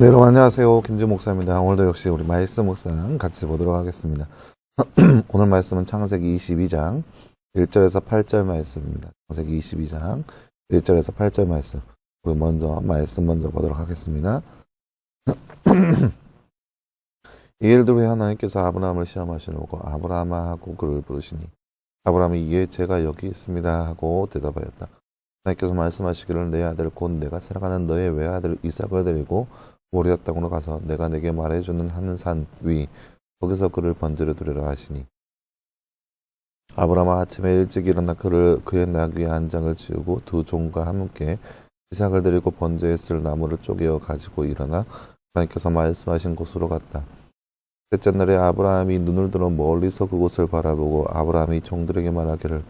네, 여러분 안녕하세요. 김지 목사입니다. 오늘도 역시 우리 말씀 묵상 같이 보도록 하겠습니다. 오늘 말씀은 창세기 22장 1절에서 8절 말씀입니다. 창세기 22장 1절에서 8절 말씀. 우리 먼저 말씀 먼저 보도록 하겠습니다. 이 일들 후에 하나님께서 아브라함을 시험하시려고 아브라함아 하고 그를 부르시니 아브라함이 예 제가 여기 있습니다 하고 대답하였다. 하나님께서 말씀하시기를 내 아들 곧 내가 살아가는 너의 외아들 이삭을 데리고 모리아 땅으로 가서 내가 내게 말해주는 한산위 거기서 그를 번제로 두려라 하시니 아브라함 아침에 일찍 일어나 그를 그의 나귀 한 장을 지우고 두 종과 함께 이삭을 데리고 번제에 쓸 나무를 쪼개어 가지고 일어나 하나님께서 말씀하신 곳으로 갔다. 셋째 날에 아브라함이 눈을 들어 멀리서 그곳을 바라보고 아브라함이 종들에게 말하기를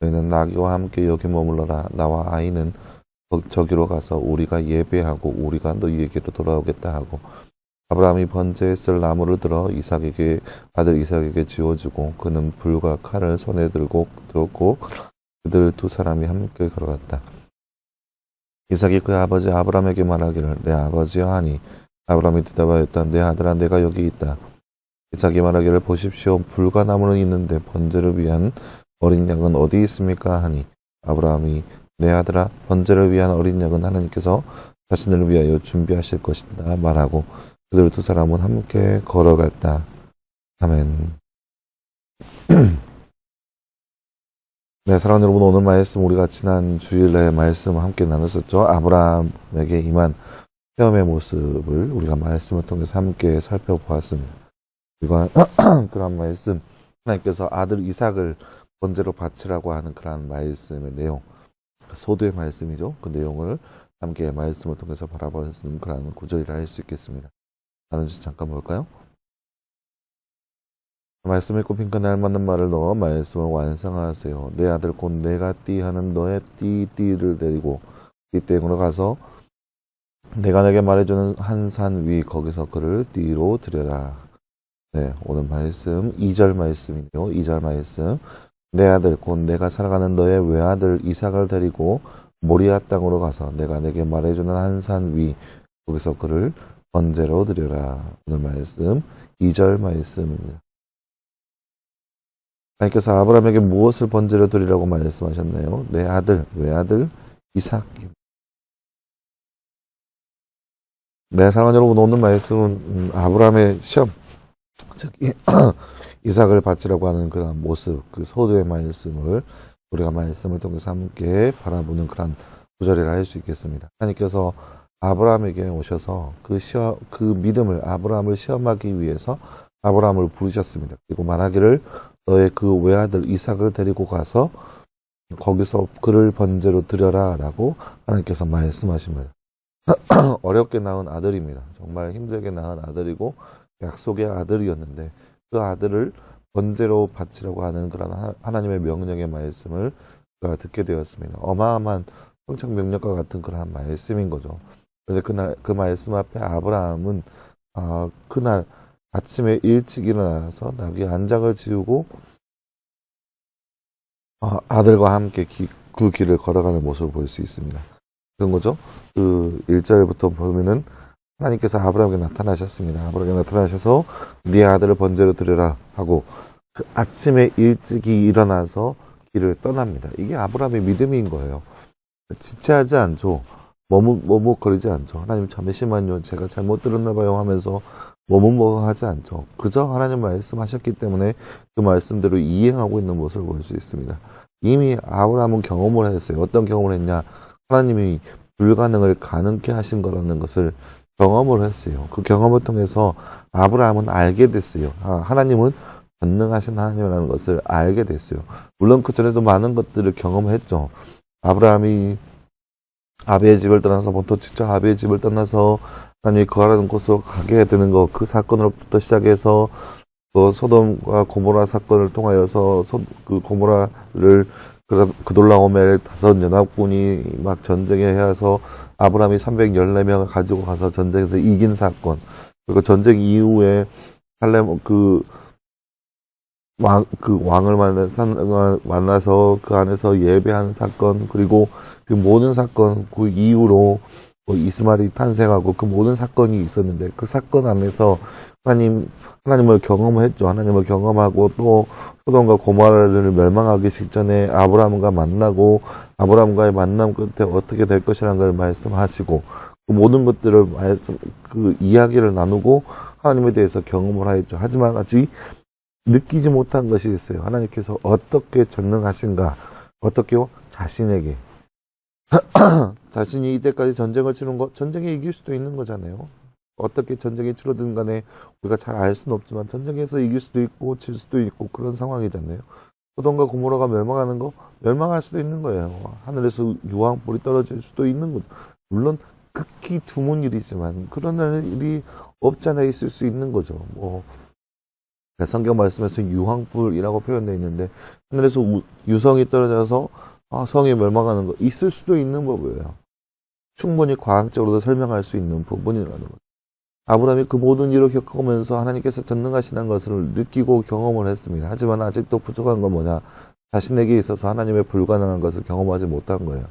너희는 나귀와 함께 여기 머물러라 나와 아이는 거- 저기로 가서 우리가 예배하고 우리가 너희에게로 돌아오겠다 하고 아브라함이 번제에 쓸 나무를 들어 이삭에게 아들 이삭에게 지어주고 그는 불과 칼을 손에 들고 들었고 그들 두 사람이 함께 걸어갔다. 이삭이 그 아버지 아브라함에게 말하기를 내 아버지여 하니 아브라함이 대답하였다 내 아들아 내가 여기 있다. 이삭이 말하기를 보십시오 불과 나무는 있는데 번제를 위한 어린 양은 어디 있습니까 하니 아브라함이 내 아들아 번제를 위한 어린 양은 하나님께서 자신을 위하여 준비하실 것이다 말하고 그들 두 사람은 함께 걸어갔다. 아멘. 네, 사랑하는 여러분, 오늘 말씀 우리가 지난 주일에 말씀 함께 나눴었죠. 아브라함에게 임한 시험의 모습을 우리가 말씀을 통해서 함께 살펴보았습니다. 이건 그런 말씀, 하나님께서 아들 이삭을 번제로 바치라고 하는 그러한 말씀의 내용, 소도의 말씀이죠. 그 내용을 함께 말씀을 통해서 있는 그러한 구절이라 할 수 있겠습니다. 다른 주 잠깐 볼까요? 말씀 읽고 핑크 날 맞는 말을 넣어 말씀을 완성하세요. 내 아들 곧 내가 띠 하는 너의 띠 띠를 데리고 띠땡으로 가서 내가 내게 말해주는 한 산 위 거기서 그를 띠로 들여라. 네, 오늘 말씀 2절 말씀이네요. 2절 말씀. 내 아들 곧 내가 살아가는 너의 외아들 이삭을 데리고 모리아 땅으로 가서 내가 내게 말해주는 한 산 위 거기서 그를 번제로 드려라. 오늘 말씀 2절 말씀입니다. 하나님께서 아브라함에게 무엇을 번제로 드리라고 말씀하셨나요? 내 아들, 외아들 이삭입니다. 네, 사랑하는 여러분, 오늘 말씀은 음, 아브라함의 시험, 즉 이- 이삭을 바치라고 하는 그런 모습, 그 소도의 말씀을 우리가 말씀을 통해서 함께 바라보는 그런 구절이라 할 수 있겠습니다. 하나님께서 아브라함에게 오셔서 그 시험, 그 믿음을 아브라함을 시험하기 위해서 아브라함을 부르셨습니다. 그리고 말하기를 너의 그 외아들 이삭을 데리고 가서 거기서 그를 번제로 드려라라고 하나님께서 말씀하십니다. 어렵게 낳은 아들입니다. 정말 힘들게 낳은 아들이고 약속의 아들이었는데 그 아들을 번제로 바치라고 하는 그런 하- 하나님의 명령의 말씀을 그가 듣게 되었습니다. 어마어마한 평창 명령과 같은 그런 말씀인 거죠. 그런데 그날 그 말씀 앞에 아브라함은 아, 그날 아침에 일찍 일어나서 나귀 안장을 지우고 아, 아들과 함께 기- 그 길을 걸어가는 모습을 볼 수 있습니다. 그런 거죠. 그 1절부터 보면은 하나님께서 아브라함에게 나타나셨습니다. 아브라함에게 나타나셔서 네 아들을 번제로 드려라 하고 그 아침에 일찍이 일어나서 길을 떠납니다. 이게 아브라함의 믿음인 거예요. 지체하지 않죠. 머뭇, 머뭇거리지 않죠. 하나님 잠시만요. 제가 잘못 들었나 봐요 하면서 머뭇머뭇하지 않죠. 그저 하나님 말씀하셨기 때문에 그 말씀대로 이행하고 있는 모습을 볼 수 있습니다. 이미 아브라함은 경험을 했어요. 어떤 경험을 했냐? 하나님이 불가능을 가능케 하신 거라는 것을 경험을 했어요. 그 경험을 통해서 아브라함은 알게 됐어요. 아, 하나님은 전능하신 하나님이라는 것을 알게 됐어요. 물론 그 전에도 많은 것들을 경험했죠. 아브라함이 아비의 집을 떠나서 보통 직접 아비의 집을 떠나서 하나님이 거하라는 곳으로 가게 되는 것, 그 사건으로부터 시작해서 그 소돔과 고모라 사건을 통하여서 소, 그 고모라를 그, 그 놀라움의 다섯 연합군이 막 전쟁에 해서 아브라함이 314명을 가지고 가서 전쟁에서 이긴 사건. 그리고 전쟁 이후에 할렘 그 왕, 그 왕을 만나서, 만나서 그 안에서 예배한 사건, 그리고 그 모든 사건, 그 이후로 뭐 이스마엘이 탄생하고 그 모든 사건이 있었는데 그 사건 안에서 하나님 하나님을 경험했죠. 하나님을 경험하고 또 소돔과 고모라를 멸망하기 직전에 아브라함과 만나고 아브라함과의 만남 끝에 어떻게 될 것이라는 걸 말씀하시고 그 모든 것들을 말씀 그 이야기를 나누고 하나님에 대해서 경험을 하였죠. 하지만 아직 느끼지 못한 것이 있어요. 하나님께서 어떻게 전능하신가, 어떻게요? 자신에게 자신이 이때까지 전쟁을 치른 것, 전쟁에 이길 수도 있는 거잖아요. 어떻게 전쟁이 치러든 간에 우리가 잘 알 수는 없지만 전쟁에서 이길 수도 있고 질 수도 있고 그런 상황이잖아요. 소돔과 고모라가 멸망하는 거 멸망할 수도 있는 거예요. 하늘에서 유황불이 떨어질 수도 있는 거죠. 물론 극히 드문 일이지만 그런 일이 없지 않아 있을 수 있는 거죠. 뭐 그러니까 성경 말씀에서 유황불이라고 표현되어 있는데 하늘에서 우- 유성이 떨어져서 아, 성이 멸망하는 거 있을 수도 있는 법이에요. 충분히 과학적으로도 설명할 수 있는 부분이라는 거죠. 아브라함이 그 모든 일을 겪으면서 하나님께서 전능하시는 것을 느끼고 경험을 했습니다. 하지만 아직도 부족한 건 뭐냐? 자신에게 있어서 하나님의 불가능한 것을 경험하지 못한 거예요.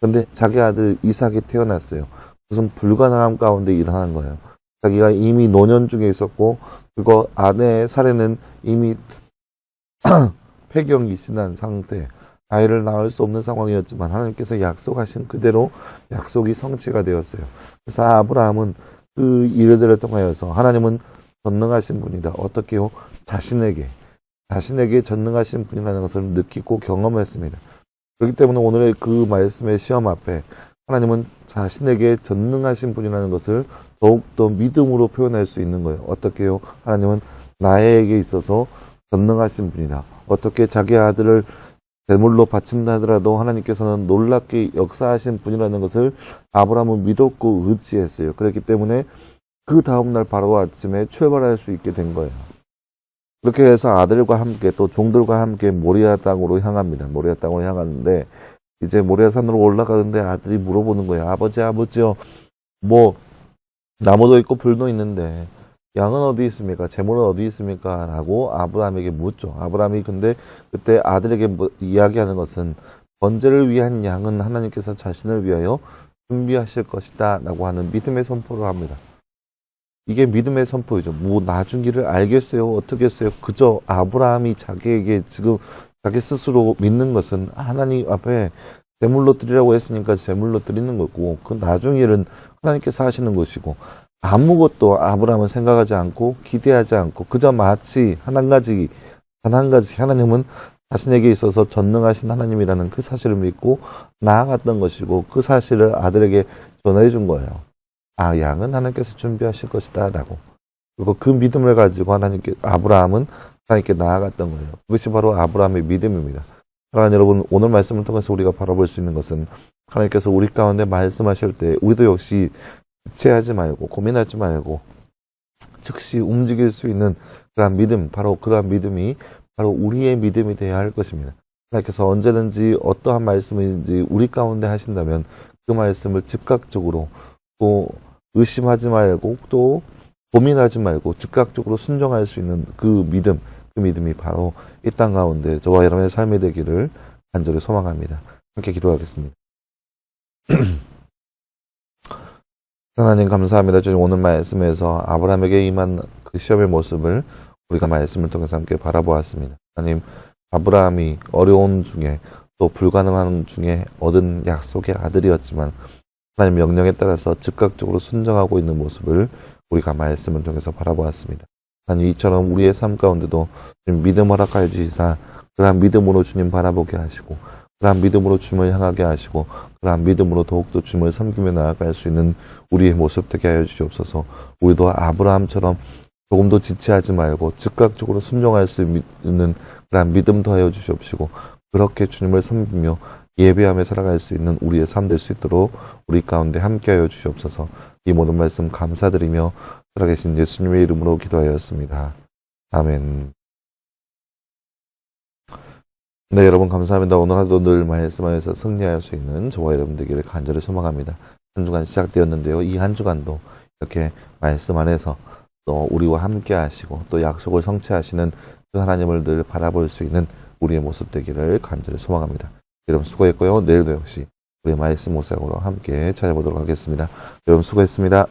근데 자기 아들 이삭이 태어났어요. 무슨 불가능함 가운데 일어난 거예요. 자기가 이미 노년 중에 있었고, 그리고 아내의 살에는 이미 폐경이 지난 상태, 아이를 낳을 수 없는 상황이었지만 하나님께서 약속하신 그대로 약속이 성취가 되었어요. 그래서 아브라함은 그 일들을 통하여서 하나님은 전능하신 분이다. 어떻게요? 자신에게 자신에게 전능하신 분이라는 것을 느끼고 경험했습니다. 그렇기 때문에 오늘의 그 말씀의 시험 앞에 하나님은 자신에게 전능하신 분이라는 것을 더욱더 믿음으로 표현할 수 있는 거예요. 어떻게요? 하나님은 나에게 있어서 전능하신 분이다. 어떻게 자기 아들을 제물로 바친다 하더라도 하나님께서는 놀랍게 역사하신 분이라는 것을 아브라함은 믿었고 의지했어요. 그렇기 때문에 그 다음날 바로 아침에 출발할 수 있게 된 거예요. 그렇게 해서 아들과 함께 또 종들과 함께 모리아 땅으로 향합니다. 모리아 땅으로 향하는데 이제 모리아 산으로 올라가는데 아들이 물어보는 거예요. 아버지 아버지요. 뭐 나무도 있고 불도 있는데 양은 어디 있습니까? 재물은 어디 있습니까? 라고 아브라함에게 묻죠. 아브라함이 근데 그때 아들에게 뭐- 이야기하는 것은 번제를 위한 양은 하나님께서 자신을 위하여 준비하실 것이다 라고 하는 믿음의 선포를 합니다. 이게 믿음의 선포이죠. 뭐 나중기를 알겠어요? 어떻게 했어요? 그저 아브라함이 자기에게 지금 자기 스스로 믿는 것은 하나님 앞에 제물로 드리라고 했으니까 제물로 드리는 거고 그 나중 일은 하나님께서 하시는 것이고 아무것도 아브라함은 생각하지 않고 기대하지 않고 그저 마치 한 가지 단 한 가지 하나님은 자신에게 있어서 전능하신 하나님이라는 그 사실을 믿고 나아갔던 것이고 그 사실을 아들에게 전해 준 거예요. 아 양은 하나님께서 준비하실 것이다 라고 그리고 그 믿음을 가지고 하나님께 아브라함은 하나님께 나아갔던 거예요. 그것이 바로 아브라함의 믿음입니다. 사랑하는 여러분 오늘 말씀을 통해서 우리가 바라볼 수 있는 것은 하나님께서 우리 가운데 말씀하실 때 우리도 역시 지체하지 말고 고민하지 말고 즉시 움직일 수 있는 그러한 믿음 바로 그러한 믿음이 바로 우리의 믿음이 되어야 할 것입니다. 하나님께서 언제든지 어떠한 말씀인지 우리 가운데 하신다면 그 말씀을 즉각적으로 또 의심하지 말고 또 고민하지 말고 즉각적으로 순종할 수 있는 그 믿음, 그 믿음이 바로 이 땅 가운데 저와 여러분의 삶이 되기를 간절히 소망합니다. 함께 기도하겠습니다. 하나님 감사합니다. 주님 오늘 말씀에서 아브라함에게 임한 그 시험의 모습을 우리가 말씀을 통해서 함께 바라보았습니다. 하나님 아브라함이 어려운 중에 또 불가능한 중에 얻은 약속의 아들이었지만 하나님 명령에 따라서 즉각적으로 순종하고 있는 모습을 우리가 말씀을 통해서 바라보았습니다. 하나님 이처럼 우리의 삶 가운데도 믿음 허락하여 주시사 그러한 믿음으로 주님 바라보게 하시고 그러한 믿음으로 주님을 향하게 하시고 그러한 믿음으로 더욱더 주님을 섬기며 나아갈 수 있는 우리의 모습 되게 하여 주시옵소서 우리도 아브라함처럼 조금도 지체하지 말고 즉각적으로 순종할 수 있는 그러한 믿음 더하여 주시옵시고 그렇게 주님을 섬기며 예배하며 살아갈 수 있는 우리의 삶 될 수 있도록 우리 가운데 함께하여 주시옵소서 이 모든 말씀 감사드리며 살아계신 예수님의 이름으로 기도하였습니다. 아멘. 네, 여러분 감사합니다. 오늘 하루도 늘 말씀하여서 승리할 수 있는 저와 여러분 되기를 간절히 소망합니다. 한 주간 시작되었는데요. 이 한 주간도 이렇게 말씀 안에서 또 우리와 함께 하시고 또 약속을 성취하시는 그 하나님을 늘 바라볼 수 있는 우리의 모습 되기를 간절히 소망합니다. 여러분 수고했고요. 내일도 역시 우리 말씀 묵상으로 함께 찾아보도록 하겠습니다. 여러분 수고했습니다.